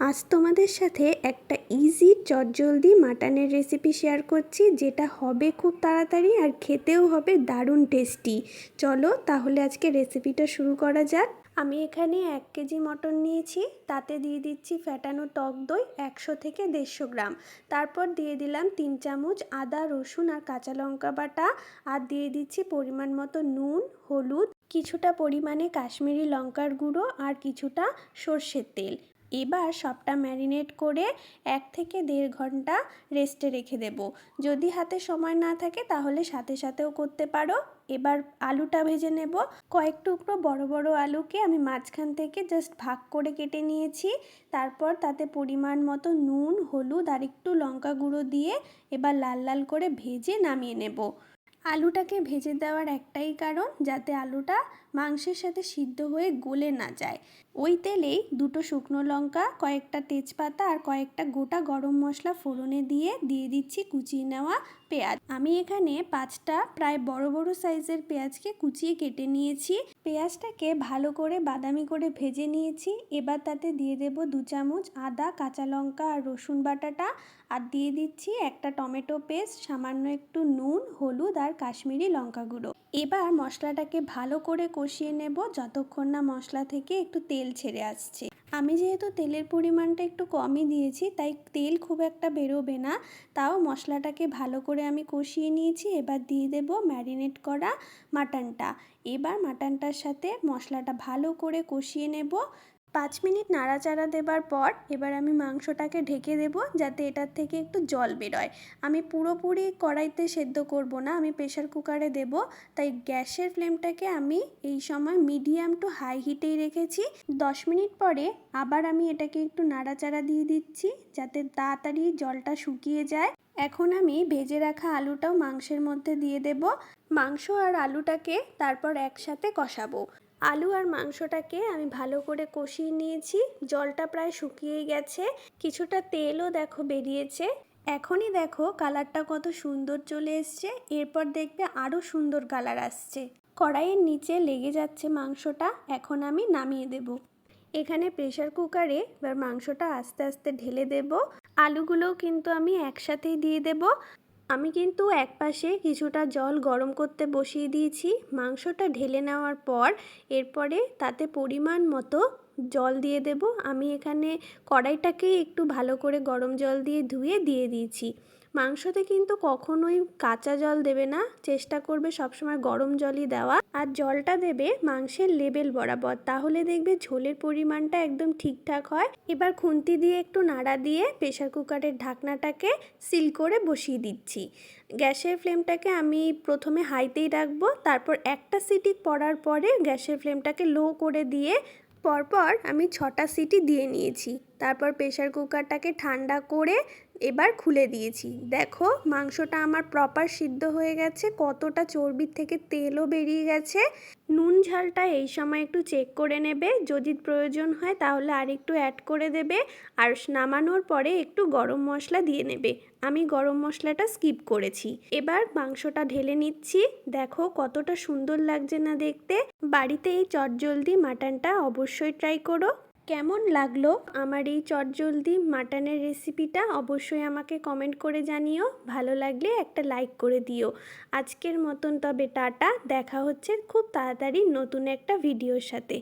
আজ তোমাদের সাথে একটা ইজি চটজলদি মাটনের রেসিপি শেয়ার করছি, যেটা হবে খুব তাড়াতাড়ি আর খেতেও হবে দারুণ টেস্টি চলো তাহলে আজকে রেসিপিটা শুরু করা যাক। আমি এখানে এক কেজি মটন নিয়েছি, তাতে দিয়ে দিচ্ছি ফ্যাটানো টক দই একশো থেকে দেড়শো গ্রাম। তারপর দিয়ে দিলাম তিন চামচ আদা, রসুন আর কাঁচা লঙ্কা বাটা আর দিয়ে দিচ্ছি পরিমাণ মতো নুন, হলুদ, কিছুটা পরিমাণে কাশ্মীরি লঙ্কার গুঁড়ো আর কিছুটা সর্ষের তেল। এবার সবটা ম্যারিনেট করে এক থেকে দেড় ঘণ্টা রেস্টে রেখে দেব। যদি হাতে সময় না থাকে তাহলে সাথে সাথেও করতে পারো। এবার আলুটা ভেজে নেব। কয়েক টুকরো বড় বড় আলুকে আমি মাঝখান থেকে জাস্ট ভাগ করে কেটে নিয়েছি। তারপর তাতে পরিমাণ মতো নুন, হলুদ আর একটু লঙ্কা গুঁড়ো দিয়ে এবার লাল লাল করে ভেজে নামিয়ে নেব। আলুটাকে ভেজে দেওয়ার একটাই কারণ, যাতে আলুটা মাংসের সাথে সিদ্ধ হয়ে গলে না যায়। ওই তেলেই দুটো শুকনো লঙ্কা, কয়েকটা তেজপাতা আর কয়েকটা গোটা গরম মশলা ফোড়নে দিয়ে দিয়ে দিচ্ছি কুচিয়ে নেওয়া পেঁয়াজ। আমি এখানে পাঁচটা প্রায় বড় বড় সাইজের পেঁয়াজকে কুচিয়ে কেটে নিয়েছি। পেঁয়াজটাকে ভালো করে বাদামি করে ভেজে নিয়েছি। এবার তাতে দিয়ে দেব দু চামচ আদা, কাঁচা লঙ্কা আর রসুন বাটাটা। আর দিয়ে দিচ্ছি একটা টমেটো পেস্ট, সামান্য একটু নুন, হলুদ আর কাশ্মীরি লঙ্কা গুঁড়ো এবার মশলাটাকে ভালো করে কষিয়ে নেব যতক্ষণ না মশলা থেকে একটু তেল ছেড়ে আসছে। আমি যেহেতু তেলের পরিমাণটা একটু কমই দিয়েছি, তাই তেল খুব একটা বেরোবে না। তাও মশলাটাকে ভালো করে আমি কষিয়ে নিয়েছি। এবার দিয়ে দেব ম্যারিনেট করা মাটনটা। এবার মাটনটার সাথে মশলাটা ভালো করে কষিয়ে নেব। পাঁচ মিনিট নাড়াচাড়া দেবার পর এবার আমি মাংসটাকে ঢেকে দেব যাতে এটার থেকে একটু জল বেরোয়। আমি পুরোপুরি কড়াইতে সেদ্ধ করব না, আমি প্রেশার কুকারে দেব। তাই গ্যাসের ফ্লেমটাকে আমি এই সময় মিডিয়াম টু হাই হিটেই রেখেছি। দশ মিনিট পরে আবার আমি এটাকে একটু নাড়াচাড়া দিয়ে দিচ্ছি যাতে তাড়াতাড়ি জলটা শুকিয়ে যায়। এখন আমি ভেজে রাখা আলুটাও মাংসের মধ্যে দিয়ে দেব। মাংস আর আলুটাকে তারপর একসাথে কষাবো। আলু আর মাংসটাকে আমি ভালো করে কষিয়ে নিয়েছি। জলটা প্রায় শুকিয়ে গেছে। কিছুটা তেলও দেখো বেরিয়েছে। এখনই দেখো কালারটা কত সুন্দর চলে এসছে। এরপর দেখবে আরও সুন্দর কালার আসছে। কড়াইয়ের নিচে লেগে যাচ্ছে মাংসটা। এখন আমি নামিয়ে দেব। এখানে প্রেশার কুকারে এবার মাংসটা আস্তে আস্তে ঢেলে দেব। আলুগুলোও কিন্তু আমি একসাথেই দিয়ে দেব। আমি কিন্তু এক পাশে কিছুটা জল গরম করতে বসিয়ে দিয়েছি। মাংসটা ঢেলে নেওয়ার পর এরপরে তাতে পরিমাণ মতো জল দিয়ে দেব। আমি এখানে কড়াইটাকে একটু ভালো করে গরম জল দিয়ে ধুয়ে দিয়ে দিয়েছি। মাংসতে কিন্তু কখনোই কাঁচা জল দেবে না। চেষ্টা করবে সবসময় গরম জলই দেওয়া। আর জলটা দেবে মাংসের লেবেল বরাবর। তাহলে দেখবে ঝোলের পরিমাণটা একদম ঠিকঠাক হয়। এবার খুন্তি দিয়ে একটু নাড়া দিয়ে প্রেশার কুকারের ঢাকনাটাকে সিল করে বসিয়ে দিচ্ছি। গ্যাসের ফ্লেমটাকে আমি প্রথমে হাইতেই রাখব। তারপর একটা সিটি পড়ার পরে গ্যাসের ফ্লেমটাকে লো করে দিয়ে পরপর আমি ছটা সিটি দিয়ে নিয়েছি। তারপর প্রেশার কুকারটাকে ঠান্ডা করে এবার খুলে দিয়েছি। দেখো, মাংসটা আমার প্রপার সিদ্ধ হয়ে গেছে, কতটা চর্বির থেকে তেলও বেরিয়ে গেছে। নুন ঝালটা এই সময় একটু চেক করে নেবে, যদি প্রয়োজন হয় তাহলে আর একটু অ্যাড করে দেবে, আর নামানোর পরে একটু গরম মশলা দিয়ে নেবে। আমি গরম মশলাটা স্কিপ করেছি। এবার মাংসটা ঢেলে নিচ্ছি। দেখো, কতটা সুন্দর লাগছে না দেখতে। বাড়িতে এই চটজলদি মাটনটা অবশ্যই ট্রাই করো। কেমন লাগল আমার এই চটজলদি মাটনের রেসিপিটা? অবশ্যই আমাকে কমেন্ট করে জানিও। ভালো লাগলে একটা লাইক করে দিও। আজকের মতন তবে টাটা। দেখা হচ্ছে খুব তাড়াতাড়ি নতুন একটা ভিডিওর সাথে।